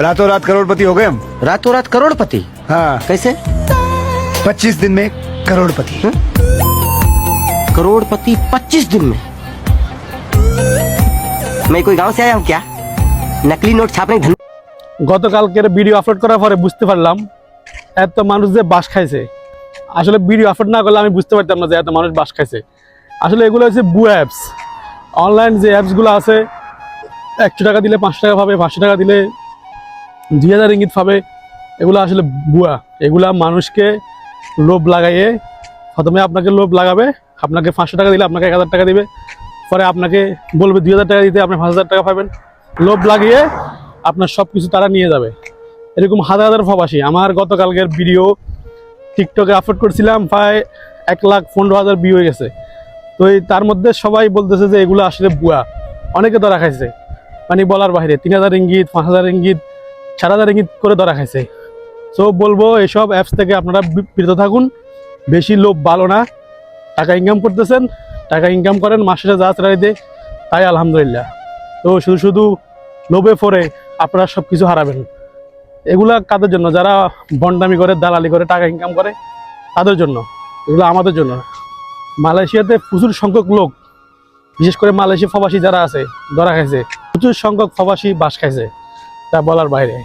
रातों रात करोड़पति हो गए हम रातों रात करोड़पति हाँ कैसे पच्चीस दिन में करोड़पति करोड़पति पच्चीस दिन में मैं कोई गांव से आया हूँ क्या नकली नोट छापने की धन গতকালকের ভিডিও আপলোড করার পরে বুঝতে পারলাম এত মানুষ যে বাস খাইছে আসলে ভিডিও আপলোড না করলে আমি বুঝতে পারতাম না যে এত মানুষ বাস খাইছে আসলে এগুলো হচ্ছে বু অ্যাপস অনলাইন যে অ্যাপসগুলো আছে একশো টাকা দিলে পাঁচশো টাকা পাবে পাঁচশো টাকা দিলে দুই হাজার ইঙ্গিত পাবে, এগুলো আসলে বুয়া। এগুলা মানুষকে লোভ লাগাইয়ে প্রথমে আপনাকে লোভ লাগাবে, আপনাকে পাঁচশো টাকা দিলে আপনাকে এক হাজার টাকা দিবে, পরে আপনাকে বলবে দুই হাজার টাকা দিতে আপনি পাঁচ হাজার টাকা পাবেন। লোভ লাগিয়ে আপনার সব কিছু তারা নিয়ে যাবে। এরকম হাজার হাজার প্রবাসী। আমার গতকালকের ভিডিও টিকটকে আপলোড করছিলাম, প্রায় এক লাখ পনেরো হাজার ভিউ হয়ে গেছে। তো এই তার মধ্যে সবাই বলতেছে যে এগুলো আসলে বুয়া। অনেকে ধরা খাইছে। মানে বলার বাইরে, তিন হাজার ইঙ্গিত, পাঁচ হাজার ইঙ্গিত চার হাজার করে ধরা খাইছে? সো বলব এইসব অ্যাপস থেকে আপনারা বিরত থাকুন। বেশি লোভ ভালো না। টাকা ইনকাম করতেছেন, টাকা ইনকাম করেন, মাসে যা চালাই দেয় তাই আলহামদুলিল্লাহ। তো শুধু শুধু লোভে পড়ে আপনারা সব কিছু হারাবেন। এগুলা কাদের জন্য? যারা বন্ডামি করে, দালালি করে, টাকা ইনকাম করে, তাদের জন্য। এগুলো আমাদের জন্য। মালয়েশিয়াতে প্রচুর সংখ্যক লোক, বিশেষ করে মালয়েশিয়া প্রবাসী যারা আছে, ধরা খাইছে। প্রচুর সংখ্যক প্রবাসী বাস খাইছে। তা বলার বাইরে।